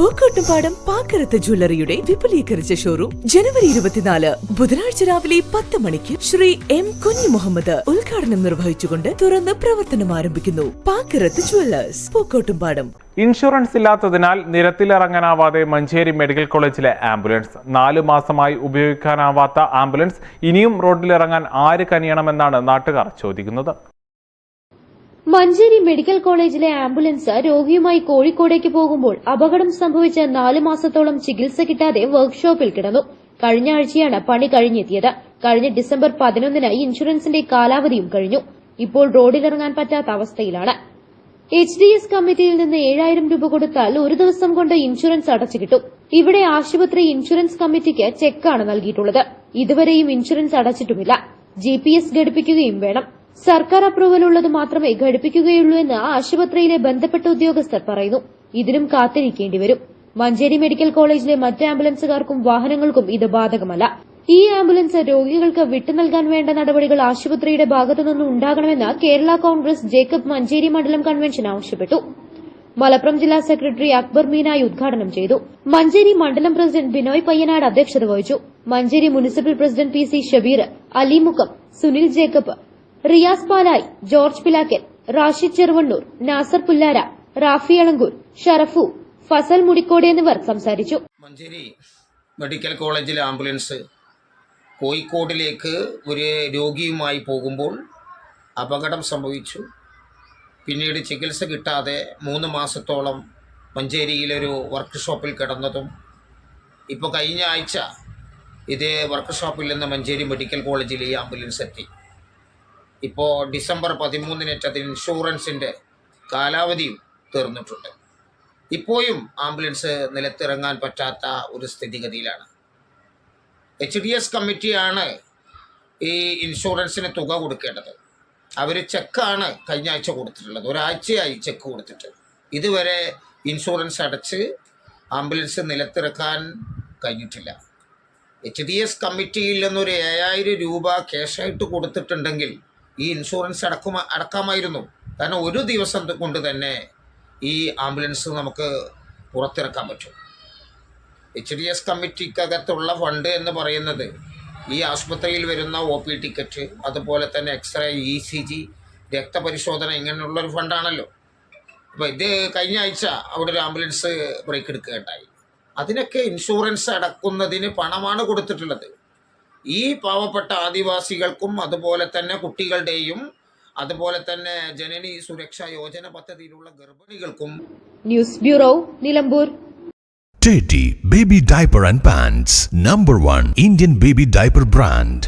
പൂക്കോട്ടുംപാടം പാക്കരത്ത് ജ്വല്ലറിയുടെ വിപുലീകരിച്ച ഷോറൂം ജനുവരി ഇരുപത്തിനാല് ബുധനാഴ്ച രാവിലെ പത്ത് മണിക്ക് ശ്രീ എം കുഞ്ഞു മുഹമ്മദ് ഉദ്ഘാടനം നിർവഹിച്ചുകൊണ്ട് തുറന്ന് പ്രവർത്തനം ആരംഭിക്കുന്നു. പാക്കരത്ത് ജ്വല്ലേഴ്സ് പൂക്കോട്ടുംപാടം. ഇൻഷുറൻസ് ഇല്ലാത്തതിനാൽ നിരത്തിലിറങ്ങാനാവാതെ മഞ്ചേരി മെഡിക്കൽ കോളേജിലെ ആംബുലൻസ്. നാലു മാസമായി ഉപയോഗിക്കാനാവാത്ത ആംബുലൻസ് ഇനിയും റോഡിലിറങ്ങാൻ ആര് കനിയണമെന്നാണ് നാട്ടുകാർ ചോദിക്കുന്നത്. മഞ്ചേരി മെഡിക്കൽ കോളേജിലെ ആംബുലൻസ് രോഗിയുമായി കോഴിക്കോടേക്ക് പോകുമ്പോൾ അപകടം സംഭവിച്ച നാല് മാസത്തോളം ചികിത്സ കിട്ടാതെ വർക്ക്ഷോപ്പിൽ കിടന്നു. കഴിഞ്ഞ ആഴ്ചയാണ് പണി കഴിഞ്ഞെത്തിയത്. കഴിഞ്ഞ ഡിസംബർ പതിനൊന്നിന് ഇൻഷുറൻസിന്റെ കാലാവധിയും കഴിഞ്ഞു. ഇപ്പോൾ റോഡിലിറങ്ങാൻ പറ്റാത്ത അവസ്ഥയിലാണ്. എച്ച് ഡി എസ് കമ്മിറ്റിയിൽ നിന്ന് ഏഴായിരം രൂപ കൊടുത്താൽ ഒരു ദിവസം കൊണ്ട് ഇൻഷുറൻസ് അടച്ചു കിട്ടും. ഇവിടെ ആശുപത്രി ഇൻഷുറൻസ് കമ്മിറ്റിക്ക് ചെക്കാണ് നൽകിയിട്ടുള്ളത്. ഇതുവരെയും ഇൻഷുറൻസ് അടച്ചിട്ടുമില്ല. ജി ഘടിപ്പിക്കുകയും വേണം. സർക്കാർ അപ്രൂവൽ ഉള്ളത് മാത്രമേ ഘടിപ്പിക്കുകയുള്ളൂ എന്ന് ആശുപത്രിയിലെ ബന്ധപ്പെട്ട ഉദ്യോഗസ്ഥർ പറയുന്നു. ഇതിനും കാത്തിരിക്കേണ്ടി വരും. മഞ്ചേരി മെഡിക്കൽ കോളേജിലെ മറ്റ് ആംബുലൻസുകാർക്കും വാഹനങ്ങൾക്കും ഇത് ബാധകമല്ല. ഈ ആംബുലൻസ് രോഗികൾക്ക് വിട്ടു നൽകാൻ വേണ്ട നടപടികൾ ആശുപത്രിയുടെ ഭാഗത്തുനിന്നും ഉണ്ടാകണമെന്ന് കേരള കോൺഗ്രസ് ജേക്കബ് മഞ്ചേരി മണ്ഡലം കൺവെൻഷൻ ആവശ്യപ്പെട്ടു. മലപ്പുറം ജില്ലാ സെക്രട്ടറി അക്ബർ മീനായി ഉദ്ഘാടനം ചെയ്തു. മഞ്ചേരി മണ്ഡലം പ്രസിഡന്റ് ബിനോയ് പയ്യനാട് അധ്യക്ഷത വഹിച്ചു. Manjeri municipal president P C Shabeer Alimukkam Sunil Jacob Riyas Palayi George Pilakkal Rashid Cheruvannur Nasar Pullara Rafi Alankur Sharafu Fasal Mudikkode എന്നിവർ സംസാരിച്ചു. മഞ്ചേരി മെഡിക്കൽ കോളേജിൽ ആംബുലൻസ് കോഴിക്കോടിലേക്ക് ഒരു രോഗിയുമായി പോകുമ്പോൾ അപകടം സംഭവിച്ചു. പിന്നീട് ചികിത്സ കിട്ടാതെ മൂന്ന് മാസത്തോളം മഞ്ചേരിയിലൊരു വർക്ക്ഷോപ്പിൽ കിടന്നതും ഇപ്പോൾ കഴിഞ്ഞ ആഴ്ച ഇതേ വർക്ക്ഷോപ്പിൽ നിന്ന് മഞ്ചേരി മെഡിക്കൽ കോളേജിൽ ഈ ആംബുലൻസ് എത്തി. ഇപ്പോൾ ഡിസംബർ പതിമൂന്നിനേറ്റത് ഇൻഷുറൻസിന്റെ കാലാവധിയും തീർന്നിട്ടുണ്ട്. ഇപ്പോഴും ആംബുലൻസ് നിലത്തിറങ്ങാൻ പറ്റാത്ത ഒരു സ്ഥിതിഗതിയിലാണ്. എച്ച് ഡി എസ് കമ്മിറ്റിയാണ് ഈ ഇൻഷുറൻസിന് തുക കൊടുക്കേണ്ടത്. അവർ ചെക്കാണ് കഴിഞ്ഞ ആഴ്ച കൊടുത്തിട്ടുള്ളത്. ഒരാഴ്ചയായി ചെക്ക് കൊടുത്തിട്ട്. ഇതുവരെ ഇൻഷുറൻസ് അടച്ച് ആംബുലൻസ് നിലത്തിറക്കാൻ കഴിഞ്ഞിട്ടില്ല. എച്ച് ഡി എസ് കമ്മിറ്റിയിൽ നിന്നൊരു ഏഴായിരം രൂപ ക്യാഷായിട്ട് കൊടുത്തിട്ടുണ്ടെങ്കിൽ ഈ ഇൻഷുറൻസ് അടക്കുമ അടക്കാമായിരുന്നു. കാരണം ഒരു ദിവസം കൊണ്ട് തന്നെ ഈ ആംബുലൻസ് നമുക്ക് പുറത്തിറക്കാൻ പറ്റും. എച്ച് ഡി എസ് കമ്മിറ്റിക്കകത്തുള്ള ഫണ്ട് എന്ന് പറയുന്നത് ഈ ആശുപത്രിയിൽ വരുന്ന ഒ പി ടിക്കറ്റ് അതുപോലെ തന്നെ എക്സ്റേ ഇ സി ജി രക്തപരിശോധന ഇങ്ങനെയുള്ളൊരു ഫണ്ടാണല്ലോ അപ്പോൾ ഇത് കഴിഞ്ഞ ആഴ്ച അവിടെ ഒരു ആംബുലൻസ് ബ്രേക്ക് എടുക്കുകയുണ്ടായി. അതിനൊക്കെ ഇൻഷുറൻസ് അടക്കുന്നതിന് പണമാണ് കൊടുത്തിട്ടുള്ളത്. ഈ പാവപ്പെട്ട ആദിവാസികൾക്കും അതുപോലെ തന്നെ കുട്ടികളുടെയും അതുപോലെ തന്നെ ജനനി സുരക്ഷാ യോജന പദ്ധതിയിലുള്ള ഗർഭിണികൾക്കും news bureau Nilambur Teddy Baby Diaper and Pants, number 1 Indian baby diaper brand.